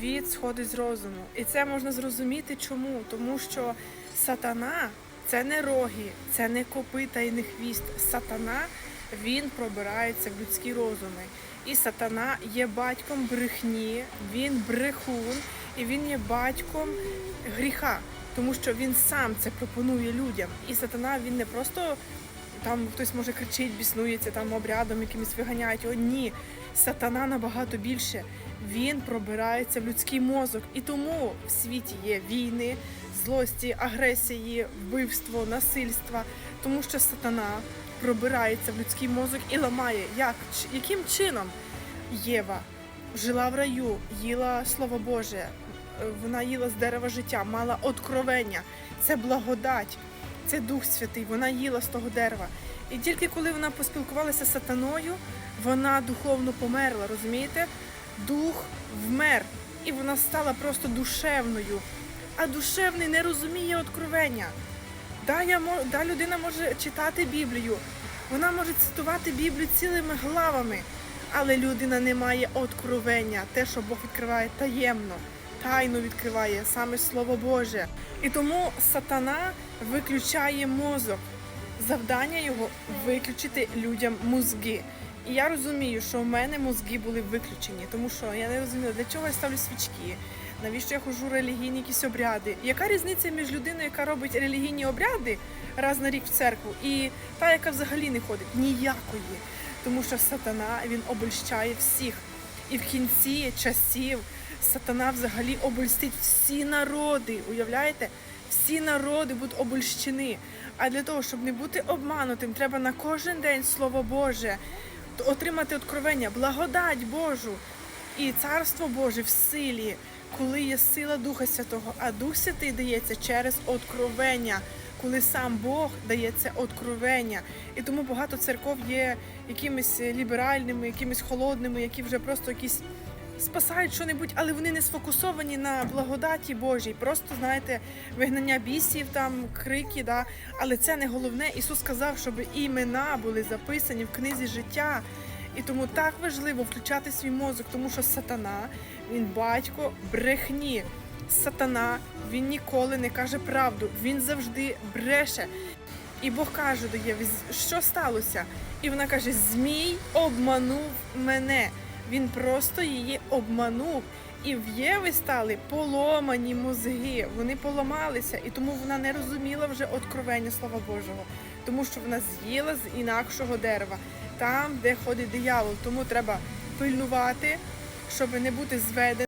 світ сходить з розуму. І це можна зрозуміти чому? Тому що сатана це не роги, це не копита і не хвіст. Сатана він пробирається в людські розуми. І сатана є батьком брехні, він брехун, і він є батьком гріха, тому що він сам це пропонує людям. І сатана він не просто там хтось може кричить, біснується там обрядом якимось виганяють. О, ні, сатана набагато більше. Він пробирається в людський мозок, і тому в світі є війни, злості, агресії, вбивство, насильства, тому що сатана пробирається в людський мозок і ламає. Як яким чином Єва жила в раю, їла слово Боже, вона їла з дерева життя, мала откровення. Це благодать, це Дух Святий. Вона їла з того дерева. І тільки коли вона поспілкувалася з сатаною, вона духовно померла, розумієте? Дух вмер, і вона стала просто душевною. А душевний не розуміє откровення. Да, я да, людина може читати Біблію, вона може цитувати Біблію цілими главами, але людина не має откровення, те, що Бог відкриває таємно, тайно відкриває саме Слово Боже. І тому сатана виключає мозок. Завдання його виключити людям мозги. І я розумію, що в мене мозги були виключені, тому що я не розуміла, для чого я ставлю свічки, навіщо я ходжу релігійні якісь обряди. Яка різниця між людиною, яка робить релігійні обряди раз на рік в церкву, і та, яка взагалі не ходить? Ніякої. Тому що сатана він обольщає всіх. І в кінці часів сатана взагалі обольстить всі народи. Уявляєте? Всі народи будуть обольщені. А для того, щоб не бути обманутим, треба на кожен день Слово Боже отримати откровення, благодать Божу і царство Боже в силі, коли є сила Духа Святого, а Дух Святий дається через откровення, коли сам Бог дає це откровення. І тому багато церков є якимись ліберальними, якимись холодними, які вже просто якісь спасають що-небудь, але вони не сфокусовані на благодаті Божій. Просто знаєте, вигнання бісів, там крики, да. Але це не головне. Ісус сказав, щоб імена були записані в книзі життя. І тому так важливо включати свій мозок, тому що сатана він батько брехні. Сатана він ніколи не каже правду, він завжди бреше. І Бог каже до Єви, що сталося? І вона каже: Змій обманув мене. Він просто її обманув. І в Єви стали поломані мозги. Вони поламалися, і тому вона не розуміла вже откровення Слова Божого, тому що вона з'їла з інакшого дерева, там, де ходить диявол. Тому треба пильнувати, щоб не бути зведеним.